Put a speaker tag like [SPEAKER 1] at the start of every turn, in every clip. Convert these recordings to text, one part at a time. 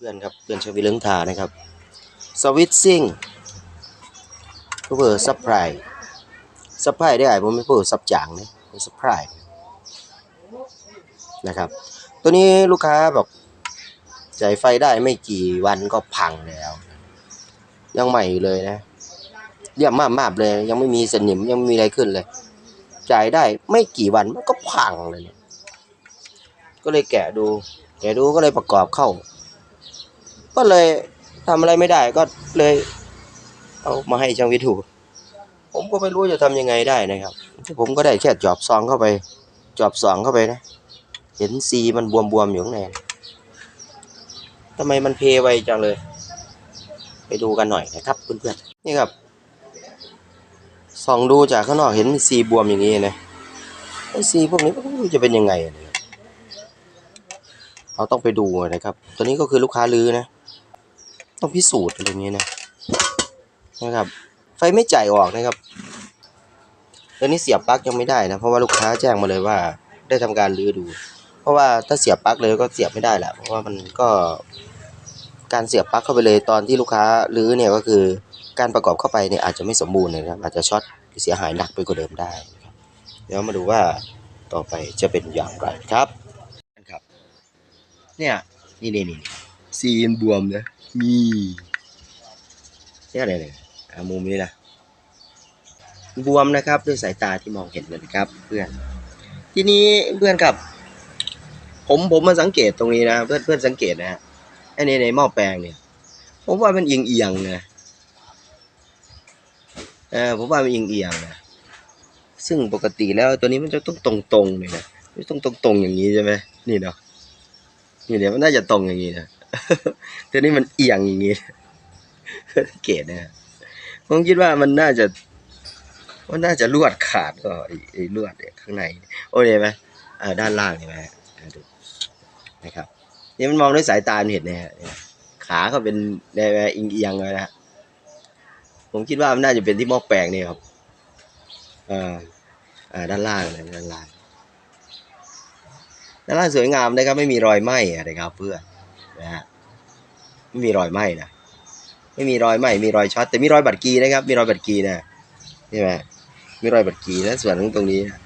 [SPEAKER 1] เพื่อนครับเพื่อนชาววิเลิงทานะครับสวิตซิ่งเพื่อซัพพลายซัพพลายได้ผมไม่พูดซับจางนะเป็นซัพพลายนะครับ ตัวนี้ลูกค้าบอกจ่ายไฟได้ไม่กี่วันก็พังแล้ว ยังใหม่อยู่เลยนะเยี่ยมมากๆเลย ยังไม่มีสนิมยังไม่มีอะไรขึ้นเลย จ่ายได้ไม่กี่วันมันก็พังเลยเนี่ยก็เลยแกะดู แกะดูก็เลยประกอบเข้า ก็เลยทำอะไรไม่ได้ก็เลย เอามาให้ช่างวิทูผมก็ไม่รู้จะทำยังไงได้นะครับ ผมก็ได้แค่จอบซองเข้าไป จอบสองเข้าไปนะ เห็นซีมันบวมๆอยู่ข้างในทำไมมันเพไวจังเลย ไปดูกันหน่อยนะครับเพื่อนๆนี่ครับส่องดูจากข้างนอกเห็นซีบวมอย่างนี้นะไอ้ซีพวกนี้จะเป็นยังไงเราต้องไปดูนะครับ ตัวนี้ก็คือลูกค้าลือนะ ต้องพิสูจน์อะไรอย่างเงี้ยนะนะครับ ไฟไม่จ่ายออกนะครับตัวนี้เสียบปลั๊กยังไม่ได้นะเพราะว่าลูกค้าแจ้งมาเลยว่า ได้ทำการรื้อดู เพราะว่าถ้าเสียบปลั๊กเลยก็เสียบไม่ได้แหละเพราะว่ามันก็การเสียบปลั๊กเข้าไปเลยตอนที่ลูกค้ารื้อเนี่ยก็คือการประกอบเข้าไปเนี่ยอาจจะไม่สมบูรณ์นะครับอาจจะช็อตเสียหายหนักไปกว่าเดิมได้นะครับเดี๋ยวมาดูว่าต่อไปจะเป็นอย่างไรครับครับ เนี่ยนี่นี่นี่ซีนบวมนะ มีเนี่ยอะไรเนี่ยมุมนี้นะบวมนะครับด้วยสายตาที่มองเห็นนะครับ เพื่อน ทีนี้เพื่อนครับ ผมผมมาสังเกตตรงนี้นะเพื่อนเพื่อนสังเกตนะฮะไอ้ในในหม้อแปลงเนี่ย ผมว่ามันเอียงเอียงนะเออผมว่ามันเอียงเอียงนะซึ่งปกติแล้วตัวนี้มันจะต้องตรงตรงเลยนะไม่ต้องตรงตรงอย่างนี้ใช่ไหมนี่เนาะนี่เดี๋ยวมันน่าจะตรงอย่างนี้นะ ตัวนี้มันเอียงอย่างนี้เกตนะฮะผมคิดว่ามันน่าจะมันน่าจะลวดขาดก็ไอ้ลวดเนี่ยข้างใน โอ้ยเห็นไหมเออด้านล่างเห็นไหมดูนะครับนี่มันมองด้วยสายตาเห็นนะฮะขาเขาเป็นในอิงเอียงเลยนะฮะผมคิดว่ามันน่าจะเป็นที่หม้อแปลงนี่ครับอ่าอ่าด้านล่างนะด้านล่างด้านล่างสวยงามนะครับไม่มีรอยไหม้อะนะครับเพื่อน นะฮะไม่มีรอยไหม้นะไม่มีรอยไหม้มีรอยช็อตแต่มีรอยบัดกีนะครับ มีรอยบัดกีนะใช่ไหมมีรอยบัดกีนะส่วนของตรงนี้นะ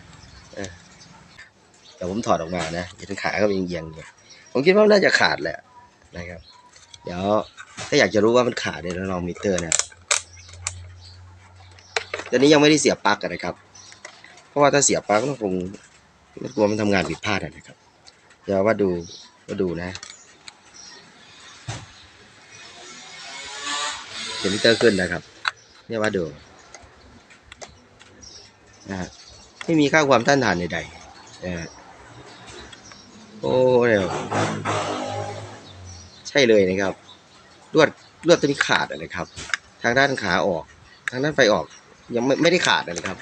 [SPEAKER 1] แต่ผมถอดออกมานะเห็นขาก็เป็นเอียงๆอยู่ผมคิดว่าน่าจะขาดแหละนะครับ เดี๋ยวถ้าอยากจะรู้ว่ามันขาดเนี่ยเราลองมิเตอร์นะตอนนี้ยังไม่ได้เสียบปลั๊กนะครับ เพราะว่าถ้าเสียบปลั๊กก็คงไม่กลัวมันทำงานผิดพลาดนะครับ เดี๋ยวว่าดูว่าดูนะ เห็นมิเตอร์ขึ้นนะครับเนี่ยว่าดูนะฮะไม่มีค่าความต้านทานใดๆนะฮะโอ้เนี่ยใช่เลยนะครับลวดลวดตัวนี้ขาดอะนะครับ ทางด้านขาออก ทางด้านไฟออกยังไม่ไม่ได้ขาดอะนะครับ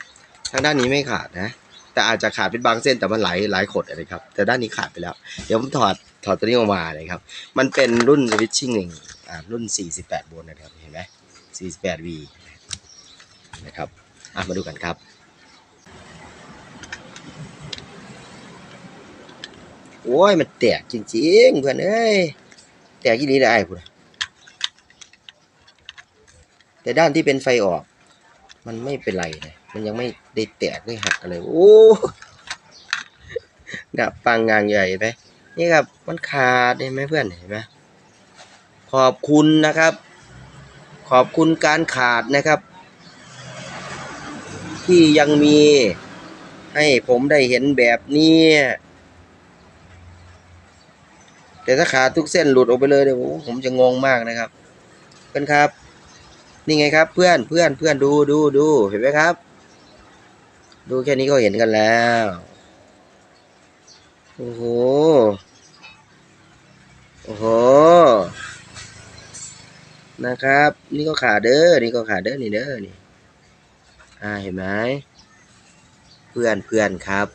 [SPEAKER 1] ทางด้านนี้ไม่ขาดนะ แต่อาจจะขาดเป็นบางเส้นแต่มันไหลหลายขดอะนะครับ แต่ด้านนี้ขาดไปแล้ว เดี๋ยวผมถอด ถอดตัวนี้ออกมานะครับ มันเป็นรุ่นสวิตชิ่งหนึ่งอ่ารุ่น 48โวลต์นะครับ เห็นไหม48 V นะครับมาดูกันครับ โอ้ย มันแตกจริงๆ เพื่อนเอ้ย แตกยี่นี้ได้พุ่นแต่ด้านที่เป็นไฟออก มันไม่เป็นไรนะ มันยังไม่ได้แตกได้หักอะไร โอ้ดับปังงานใหญ่ไหม นี่ครับมันขาดเห็นไหมเพื่อนเห็นไหมขอบคุณนะครับ ขอบคุณการขาดนะครับ ที่ยังมีให้ผมได้เห็นแบบนี้แต่ถ้าขาดทุกเส้นหลุดออกไปเลยเดี๋ยวผมจะงงมากนะครับเพื่อนครับ นี่ไงครับ เพื่อนเพื่อนเพื่อนดูดูดูเห็นไหมครับ ดูแค่นี้ก็เห็นกันแล้ว โอ้โห โอ้โห นะครับ นี่ก็ขาดเด้อ นี่ก็ขาดเด้อ นี่เด้อ นี่ อ่า เห็นไหม เพื่อนเพื่อนครับ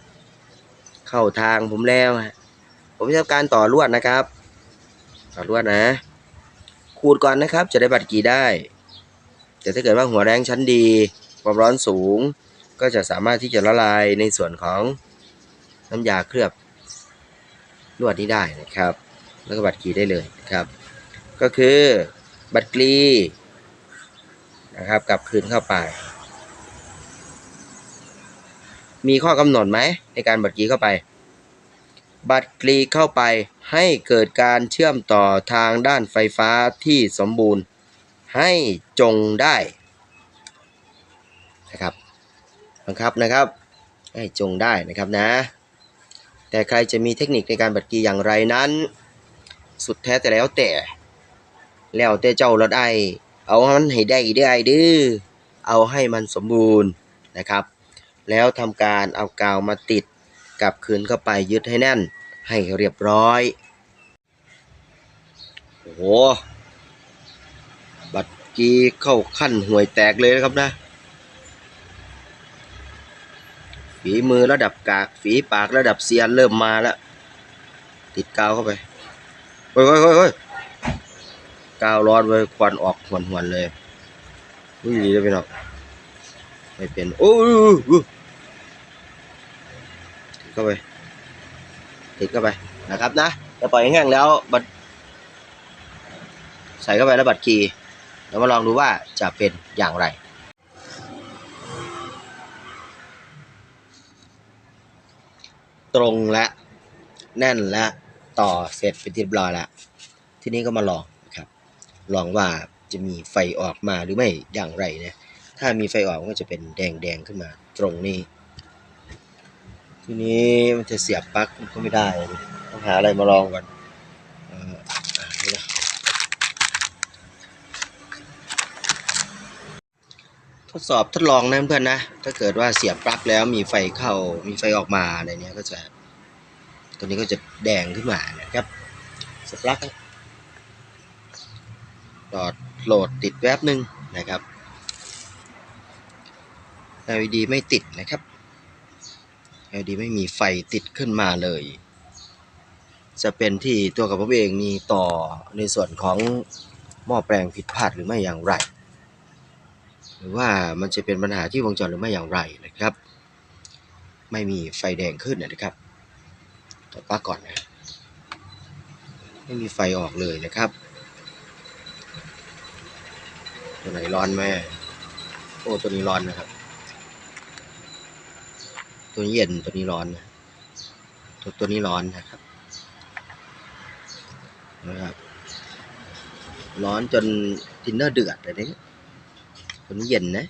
[SPEAKER 1] เข้าทางผมแล้วฮะ ผมจะทำการต่อลวดนะครับ ต่อลวดนะ ขูดก่อนนะครับ จะได้บัตรกีได้ แต่ถ้าเกิดว่าหัวแรงชั้นดี ความร้อนสูง ก็จะสามารถที่จะละลายในส่วนของน้ำยาเคลือบ ลวดนี้ได้นะครับ แล้วก็บัตรกีได้เลยนะครับ ก็คือบัตรกรีนะครับกลับคืนเข้าไป มีข้อกำหนดไหมในการบัตรกรีเข้าไป บัตรกรีเข้าไปให้เกิดการเชื่อมต่อทางด้านไฟฟ้าที่สมบูรณ์ให้จงได้นะครับบังคับนะครับ ให้จงได้นะครับนะ แต่ใครจะมีเทคนิคในการบัตรกรีอย่างไรนั้น สุดแท้แต่แล้วแต่ แล้วแต่เจ้าละได้เอามันให้ได้ได้เด้อเอาให้มันสมบูรณ์นะครับ แล้วทำการเอากาวมาติดกลับคืนเข้าไปยึดให้แน่น ให้เรียบร้อยโอ้โหบัตรกีเข้าขั้นห่วยแตกเลยนะครับนะ ฝีมือระดับกาก ฝีปากระดับเซียนเริ่มมาแล้ว ติดกาวเข้าไปเฮ้ยเฮ้ยเฮ้ยกาวร้อนเว้ยควันออกหวนหวนๆเลยอุ้ยดีเลยพี่น้องไม่เป็น โอ้ยติดเข้าไป ติดเข้าไปนะครับนะจะปล่อยแห้งแล้วบัดใส่เข้าไปแล้วบัดคีย์แล้วมาลองดูว่าจะเป็นอย่างไร ตรงและแน่นและต่อเสร็จเป็นที่เรียบร้อยแล้วทีนี้ก็มาลองนะครับ ลองว่าจะมีไฟออกมาหรือไม่อย่างไรนะถ้ามีไฟออกก็จะเป็นแดงแดงๆขึ้นมาตรงนี้ ทีนี้มันจะเสียบปลั๊กก็ไม่ได้ ต้องหาอะไรมาลองก่อนเอ่ออะนี่นะท ดสอบทดลองนะเพื่อนนะ ถ้าเกิดว่าเสียบปลั๊กแล้วมีไฟเข้ามีไฟออกมาอะไรเนี้ยก็จะตัวนี้ก็จะแดงขึ้นมานะครับเสียบปลั๊กหลอดโหลดติดแวบหนึ่งนะครับ LED ไม่ติดนะครับ LED ไม่มีไฟติดขึ้นมาเลย จะเป็นที่ตัวกับผมเองมีต่อในส่วนของหม้อแปลงผิดพลาดหรือไม่อย่างไร หรือว่ามันจะเป็นปัญหาที่วงจรหรือไม่อย่างไรนะครับ ไม่มีไฟแดงขึ้นนะครับต่อปลั๊กก่อนนะไม่มีไฟออกเลยนะครับ ตัวไหนร้อนไหมโอ้ตัวนี้ร้อนนะครับ ตัวนี้เย็นตัวนี้ร้อนนะตัวตัวนี้ร้อนนะครับนะครับ ร้อนจนทินเนอร์เดือดเลยเนี่ย ตัวนี้เย็นนะ